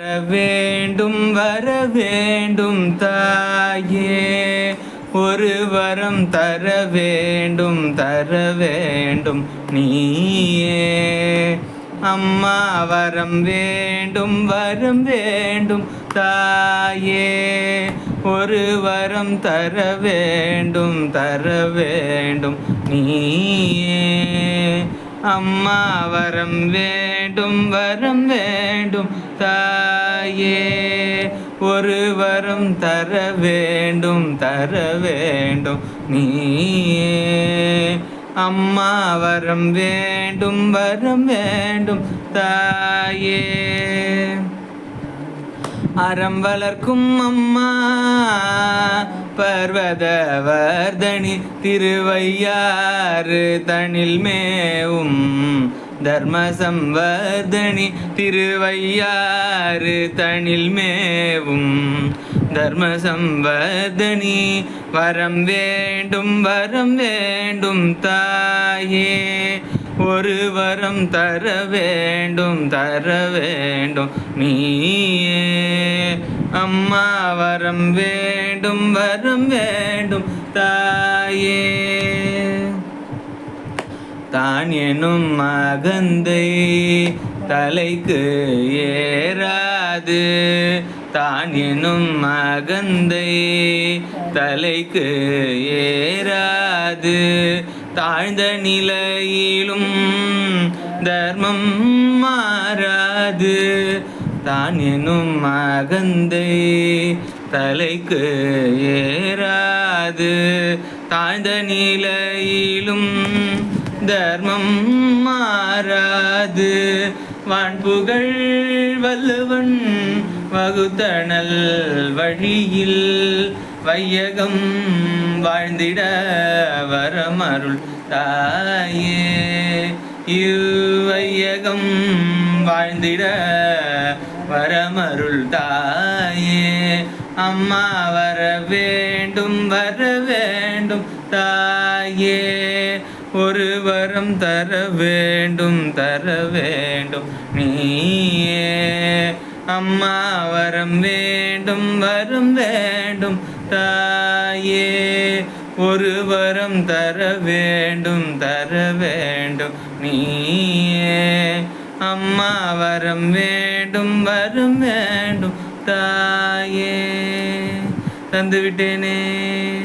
வர வேண்டும் வர வேண்டும் தாயே. ஒரு வரம் தர வேண்டும் தர வேண்டும் நீயே. அம்மா வரம் வேண்டும் வரம் வேண்டும் தாயே. ஒரு வரம் தர வேண்டும் தர வேண்டும் நீயே. அம்மா வரம் வேண்டும் வரம் வேண்டும் தாயே ஒருவரும் தர வேண்டும் தர வேண்டும். நீயே அம்மா வரம் வேண்டும் வரம் வேண்டும். தாயே அறம் வளர்க்கும் அம்மா பர்வத வர்தனி திருவையாறு தனில் மேவும். தர்ம சம்வர்தனி திருவையாறு தனில் மேவும். தர்ம சம்வர்தனி வரம் வேண்டும் வரம் வேண்டும் தாயே. ஒரு வரம் தர வேண்டும் தர வேண்டும் நீயே. அம்மா வரம் வேண்டும் வரம் வேண்டும் தாயே. தான் எனும் மகந்தை தலைக்கு ஏறாது. தான் எனும் மகந்தை தலைக்கு ஏறாது. தாழ்ந்த நிலையிலும் தர்மம் மாறாது. தான் எனும் மகந்தை தலைக்கு ஏறாது. தாழ்ந்த நிலையிலும் தர்மம் மாறாது. வான்புகழ் வல்லுவன் வகுத்தனல் வழியில் வையகம் வாழ்ந்திட வரமருள் தாயே. இவ்வையகம் வாழ்ந்திட வரமருள் தாயே. அம்மா வர வேண்டும் வர வேண்டும் தாயே. ஒரு வரம் தர வேண்டும் தர வேண்டும். நீயே அம்மா வரம் வேண்டும் வரம் வேண்டும். தாயே ஒரு வரம் தர வேண்டும் தர வேண்டும். நீயே அம்மா வரம் வேண்டும் வரம் வேண்டும். தாயே தந்துவிட்டேனே.